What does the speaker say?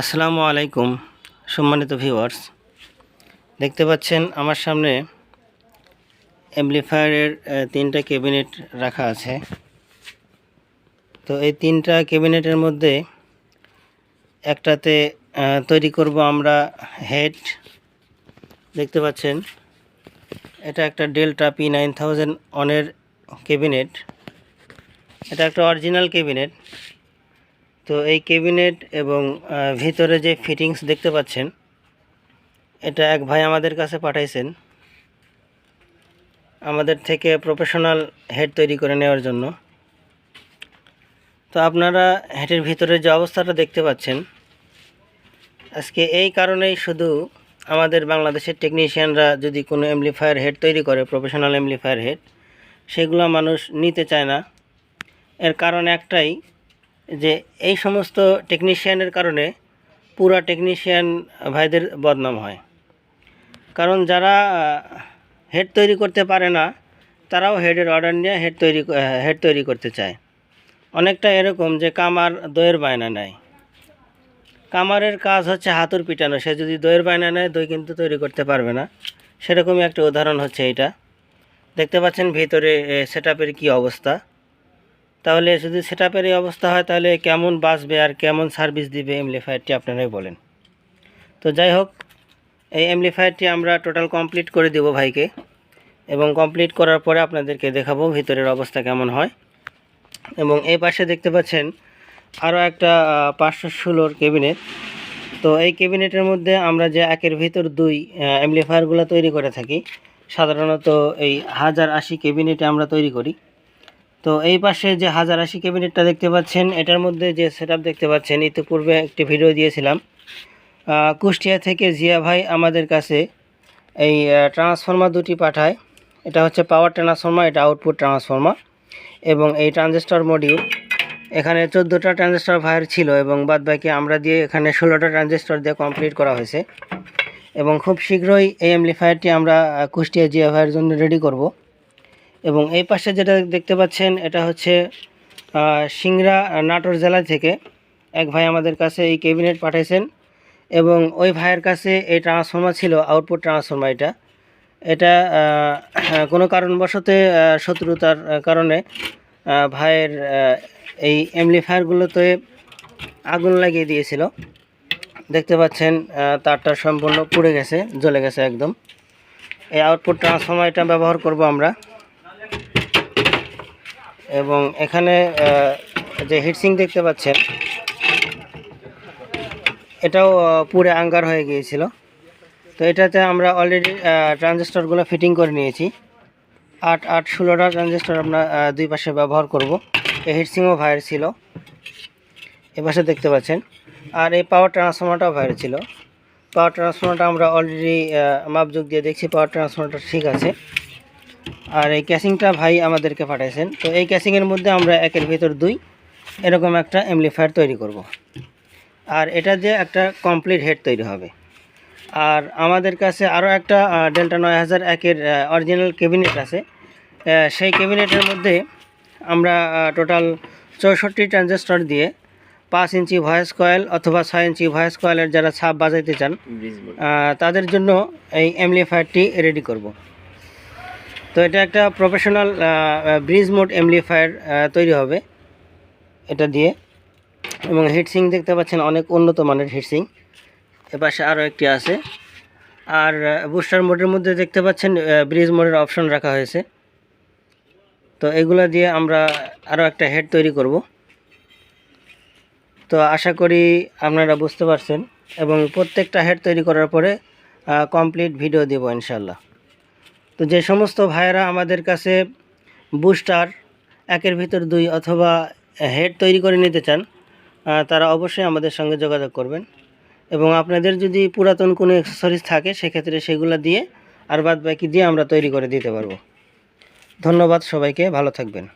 আসসালামু আলাইকুম, সম্মানিত ভিউয়ার্স। দেখতে পাচ্ছেন আমার সামনে অ্যাম্পলিফায়ারের তিনটা ক্যাবিনেট রাখা আছে। তো এই তিনটা ক্যাবিনেটের মধ্যে একটাতে তৈরি করব আমরা হেড। দেখতে পাচ্ছেন, এটা একটা ডেল্টা পি নাইন থাউজেন্ড অনের ক্যাবিনেট। এটা একটা অরিজিনাল ক্যাবিনেট। তো এই ক্যাবিনেট এবং ভিতরে যে ফিটিংস দেখতে পাচ্ছেন, এটা এক ভাই আমাদের কাছে পাঠাইছেন আমাদের থেকে প্রফেশনাল হেড তৈরি করে নেওয়ার জন্য। তো আপনারা হেডের ভিতরে যে অবস্থাটা দেখতে পাচ্ছেন, আজকে এই কারণেই শুধু আমাদের বাংলাদেশের টেকনিশিয়ানরা যদি কোনো এমপ্লিফায়ার হেড তৈরি করে, প্রফেশনাল এমপ্লিফায়ার হেড, সেগুলো মানুষ নিতে চায় না। এর কারণ একটাই যে এই সমস্ত টেকনিশিয়ানের কারণে পুরা টেকনিশিয়ান ভাইদের বদনাম হয়। কারণ যারা হেড তৈরি করতে পারে না, তারাও হেডের অর্ডার নিয়ে হেড তৈরি হেড তৈরি করতে চায়। অনেকটা এরকম যে কামার দইয়ের বায়না নেয়। কামারের কাজ হচ্ছে হাতুর পিটানো। সে যদি দইয়ের বায়না নেয়, দই কিন্তু তৈরি করতে পারবে না। সেরকমই একটা উদাহরণ হচ্ছে এইটা। দেখতে পাচ্ছেন ভিতরে সেট কী অবস্থা। তাহলে যদি সেট আপের এই অবস্থা হয়, তাহলে কেমন বাঁচবে আর কেমন সার্ভিস দিবে এমপ্লিফায়ারটি আপনারাই বলেন। তো যাই হোক, এই এমপ্লিফায়ারটি আমরা টোটাল কমপ্লিট করে দেব ভাইকে এবং কমপ্লিট করার পরে আপনাদেরকে দেখাবো ভিতরের অবস্থা কেমন হয়। এবং এই পাশে দেখতে পাচ্ছেন আরও একটা পাঁচশো ষোলোর কেবিনেট তো এই কেবিনেটের মধ্যে আমরা যে একের ভিতর দুই এমপ্লিফায়ারগুলো তৈরি করে থাকি, সাধারণত এই হাজার আশি কেবিনেটে আমরা তৈরি করি। তো এই পাশে যে হাজার আশি ক্যাবিনেটটা দেখতে পাচ্ছেন, এটার মধ্যে যে সেট দেখতে পাচ্ছেন, ইতিপূর্বে একটি ভিডিও দিয়েছিলাম। কুষ্টিয়া থেকে জিয়া ভাই আমাদের কাছে এই ট্রান্সফর্মার দুটি পাঠায়। এটা হচ্ছে পাওয়ার ট্রান্সফর্মার, এটা আউটপুট ট্রান্সফর্মার এবং এই ট্রানজিস্টর মডিউল। এখানে চোদ্দোটা ট্রানজিস্টর ভাইয়ের ছিল এবং বাদবাকি আমরা দিয়ে এখানে ষোলোটা ট্রানজিস্টর দিয়ে কমপ্লিট করা হয়েছে। এবং খুব শীঘ্রই এই অ্যাম্পলিফায়ারটি আমরা কুষ্টিয়া জিয়া ভাইয়ের জন্য রেডি করব। এবং এই পাশে যেটা দেখতে পাচ্ছেন, এটা হচ্ছে সিংরা নাটোর জেলা থেকে এক ভাই আমাদের কাছে এই ক্যাবিনেট পাঠাইছেন এবং ওই ভাইয়ের কাছে এই ট্রান্সফর্মার ছিল আউটপুট ট্রান্সফর্মার এটা। এটা কোনো কারণবশত শত্রুতার কারণে ভাইয়ের এই এমলিফায়ারগুলোতে আগুন লাগিয়ে দিয়েছিল। দেখতে পাচ্ছেন তারটা সম্পূর্ণ পুড়ে গেছে, জ্বলে গেছে একদম। এই আউটপুট ট্রান্সফর্মার এটা ব্যবহার করব আমরা। এবং এখানে যে হিটসিং দেখতে পাচ্ছেন, এটাও পুরে আঙ্গার হয়ে গিয়েছিল। তো এটাতে আমরা অলরেডি ট্রানজিস্টরগুলো ফিটিং করে নিয়েছি। আট আট, ষোলোটা ট্রানজিস্টর আমরা দুই পাশে ব্যবহার করব। এই হিটসিংও ভাইয়ের ছিল। এ পাশে দেখতে পাচ্ছেন। আর এই পাওয়ার ট্রান্সফর্মারটাও ভাইয়ের ছিল। পাওয়ার ট্রান্সফর্মারটা আমরা অলরেডি মাপযোগ দিয়ে দেখছি। পাওয়ার ট্রান্সফর্মারটা ঠিক আছে। আর এই ক্যাসিংটা ভাই আমাদেরকে পাঠাইছেন তো এই ক্যাসিংয়ের মধ্যে আমরা একের ভিতর দুই এরকম একটা এমপ্লিফায়ার তৈরি করব। আর এটা দিয়ে একটা কমপ্লিট হেড তৈরি হবে আর আমাদের কাছে আরও একটা ডেল্টা নয় হাজার একের অরিজিনাল ক্যাবিনেট আছে সেই ক্যাবিনেটের মধ্যে আমরা টোটাল চৌষট্টি ট্রানজিস্টর দিয়ে পাঁচ ইঞ্চি ভয়েস কয়েল অথবা ছয় ইঞ্চি ভয়েস কয়েলের যারা ছাপ বাজাইতে চান তাদের জন্য এই এমপ্লিফায়ারটি রেডি করব। তো এটা একটা প্রফেশনাল ব্রিজ মোড এমপ্লিফায়ার তৈরি হবে। এটা দিয়ে। এবং হিটসিং দেখতে পাচ্ছেন, অনেক উন্নত মানের হিটসিং এপাশে আরও একটি আছে। আর বুস্টার মোডের মধ্যে দেখতে পাচ্ছেন ব্রিজ মোডের অপশন রাখা হয়েছে। তো এগুলো দিয়ে আমরা আরও একটা হেড তৈরি করব। তো আশা করি আপনারা বুঝতে পারছেন। এবং প্রত্যেকটা হেড তৈরি করার পরে কমপ্লিট ভিডিও দেবো ইনশাল্লাহ তো যে সমস্ত ভাইয়েরা আমাদের কাছে বুস্টার একের ভিতর দুই অথবা হেড তৈরি করে নিতে চান তারা অবশ্যই আমাদের সঙ্গে যোগাযোগ করবেন। এবং আপনাদের যদি পুরাতন কোনো অ্যাক্সেসরিজ থাকে, সেক্ষেত্রে সেগুলো দিয়ে আর বাদ বাকি দিয়ে আমরা তৈরি করে দিতে পারব। ধন্যবাদ সবাইকে, ভালো থাকবেন।